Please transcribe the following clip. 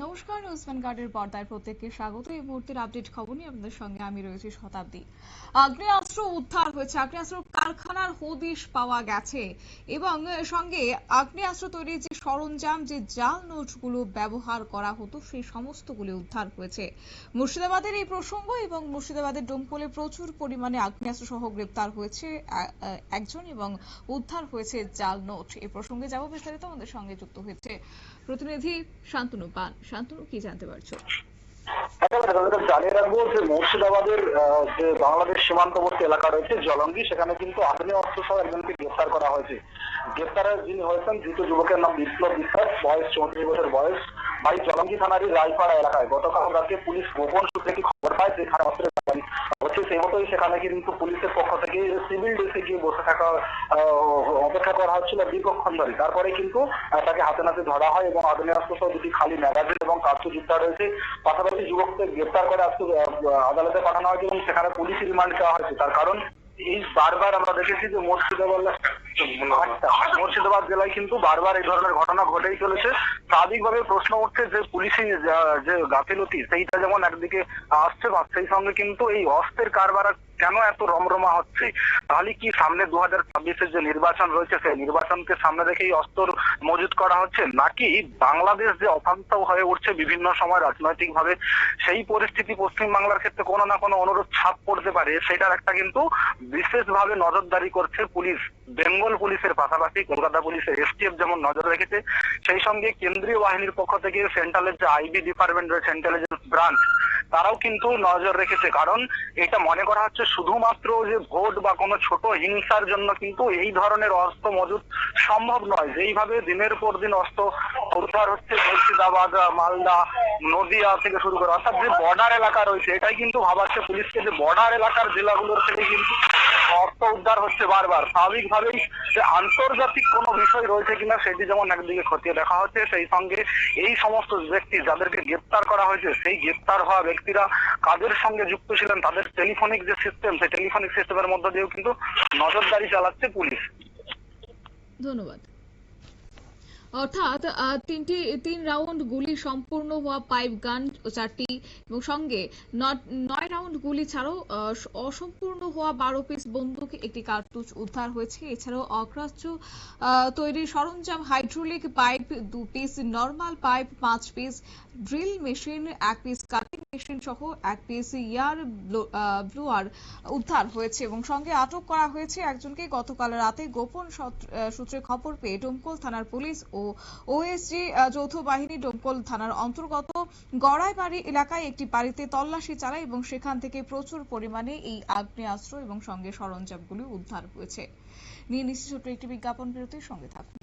নমস্কার নিউজম্যান গার্ডের পর্দায় প্রত্যেককে স্বাগত। এই মুহূর্তের আপডেট খবর নিয়ে আপনাদের সঙ্গে আমি রয়েছি শতাব্দী। আগ্নেয়াস্ত্র উদ্ধার হয়েছে। আগ্নেয়াস্ত্র কারখানার হদিশ পাওয়া গেছে। এবং সঙ্গে আগ্নেয়াস্ত্র তৈরির যে সরঞ্জাম, যে জাল নোটগুলো ব্যবহার করা হতো, সেই সমস্তগুলি উদ্ধার হয়েছে। মুর্শিদাবাদের এই প্রসঙ্গ এবং মুর্শিদাবাদের ডোমকলে প্রচুর পরিমাণে আগ্নেয়াস্ত্র সহ গ্রেপ্তার হয়েছে একজন এবং উদ্ধার হয়েছে জাল নোট। এই প্রসঙ্গে যাব বিস্তারিত। আমাদের সঙ্গে যুক্ত হয়েছে প্রতিনিধি শান্তনু পান শান্তনু, কি জানতে পারছ? জানিয়ে রাখব যে মুর্শিদাবাদের যে বাংলাদেশ সীমান্তবর্তী এলাকা রয়েছে জলঙ্গি, সেখানে কিন্তু আগ্নেয় অস্ত্র সহ একজনকে গ্রেফতার করা হয়েছে। গ্রেফতারের যিনি হয়েছেন, ধৃত যুবকের নাম বিপ্লব বিশ্বাস, বয়স চৌত্রিশ বছর বয়স, বাড়ি জলঙ্গি থানারই রায়পাড়া এলাকায়। গতকাল রাতে পুলিশ গোপন সূত্রে কি খবর পায়, যেখানে অস্ত্রের হচ্ছে সেই মতোই সেখানে কিন্তু পুলিশের পক্ষ থেকে সিভিল ড্রেসে গিয়ে বসে থাকা অপেক্ষা করা হচ্ছিল বিপক্ষণ ধরে তারপরে কিন্তু তাকে হাতে নাতে ধরা হয় এবং আগ্নেয়াস্ত্র সহ দুটি খালি ম্যাগাজিন এবং কার্তুজ উদ্ধার রয়েছে পাশাপাশি যুবককে গ্রেপ্তার করে আজকে আদালতে পাঠানো হয়েছে এবং সেখানে পুলিশ রিমান্ড দেওয়া হয়েছে। তার কারণ এই বারবার আমরা দেখেছি যে মুর্শিদাবাদ মুর্শিদাবাদ জেলায় কিন্তু বারবার এই ধরনের ঘটনা ঘটেই চলেছে। স্বাভাবিকভাবে প্রশ্ন উঠছে যে পুলিশি যা- গাফিলতি, সেইটা যেমন একদিকে আসছে, বা সেই সঙ্গে কিন্তু এই অস্ত্রের কারবার কেন এত রমরমা হচ্ছে? তাহলে কি সামনে দু হাজার ছাব্বিশের যে নির্বাচন রয়েছে, সেই নির্বাচনকে সামনে রেখে এই অস্ত্র মজুত করা হচ্ছে? নাকি বাংলাদেশ যে অশান্ত হয়ে উঠছে বিভিন্ন সময় রাজনৈতিক ভাবে সেই পরিস্থিতি পশ্চিম বাংলার ক্ষেত্রে কোনো না কোনো অনুরোধ ছাপ পড়তে পারে? সেটার একটা কিন্তু বিশেষভাবে নজরদারি করছে পুলিশ, বেঙ্গল পুলিশের পাশাপাশি, কলকাতা পুলিশের এসটিএফ যেমন নজর রেখেছে, সেই সঙ্গে কেন্দ্রীয় বাহিনীর পক্ষ থেকে সেন্ট্রালের যে আইবি ডিপার্টমেন্ট রয়েছে ইন্টেলিজেন্স ব্রাঞ্চ তারাও কিন্তু নজর রেখেছে। কারণ এটা মনে করা হচ্ছে শুধুমাত্র যে ভোট বা কোনো ছোট হিংসার জন্য কিন্তু এই ধরনের অস্ত্র মজুত সম্ভব নয়। যেইভাবে দিনের পর দিন অস্ত্র উদ্ধার হচ্ছে, মুর্শিদাবাদ, মালদা, নদিয়া থেকে শুরু করে, অর্থাৎ যে বর্ডার এলাকা রয়েছে, এটাই কিন্তু ভাবাচ্ছে পুলিশকে যে বর্ডার এলাকার জেলাগুলোর থেকে কিন্তু অস্ত্র উদ্ধার হচ্ছে বারবার। স্বাভাবিকভাবেই যে আন্তর্জাতিক কোন বিষয় রয়েছে কিনা সেটি যেমন একদিকে খতিয়ে দেখা হচ্ছে, সেই সঙ্গে এই সমস্ত ব্যক্তি যাদেরকে গ্রেপ্তার করা হয়েছে, সেই গ্রেপ্তার হওয়া ব্যক্তিরা কাদের সঙ্গে যুক্ত ছিলেন, তাদের টেলিফোনিক যে সিস্টেম সেই টেলিফোনিক সিস্টেমের মধ্যে দিয়েও কিন্তু নজরদারি চালাচ্ছে পুলিশ। ধন্যবাদ। অর্থাৎ তিনটি, তিন রাউন্ড গুলি সম্পূর্ণ হওয়া পাইপ গান চারটি এবং সঙ্গে নয় রাউন্ড গুলি ছাড়াও অসম্পূর্ণ হওয়া বারো পিস বন্দুক একটি কার্তুজ উদ্ধার হয়েছে। এছাড়াও অগ্রাহ্য তৈরির সরঞ্জাম হাইড্রোলিক পাইপ দু পিস নর্মাল পাইপ পাঁচ পিস ড্রিল মেশিন এক পিস কাটিং মেশিন সহ এক পিস ইয়ার ব্লুয়ার উদ্ধার হয়েছে এবং সঙ্গে আটক করা হয়েছে একজনকে। গতকাল রাতে গোপন সূত্রে খবর পেয়ে ডোমকল থানার পুলিশ ও ওএসজি যৌথ বাহিনী ডোমকল থানার অন্তর্গত গড়াইবাড়ি এলাকায় একটি বাড়িতে তল্লাশি চালায় এবং সেখান থেকে প্রচুর পরিমাণে এই আগ্নেয়াস্ত্র এবং সঙ্গে সরঞ্জামগুলি উদ্ধার হয়েছে। নিয়ে নিশ্চিত একটি বিজ্ঞাপন বিরতির সঙ্গে থাকুন।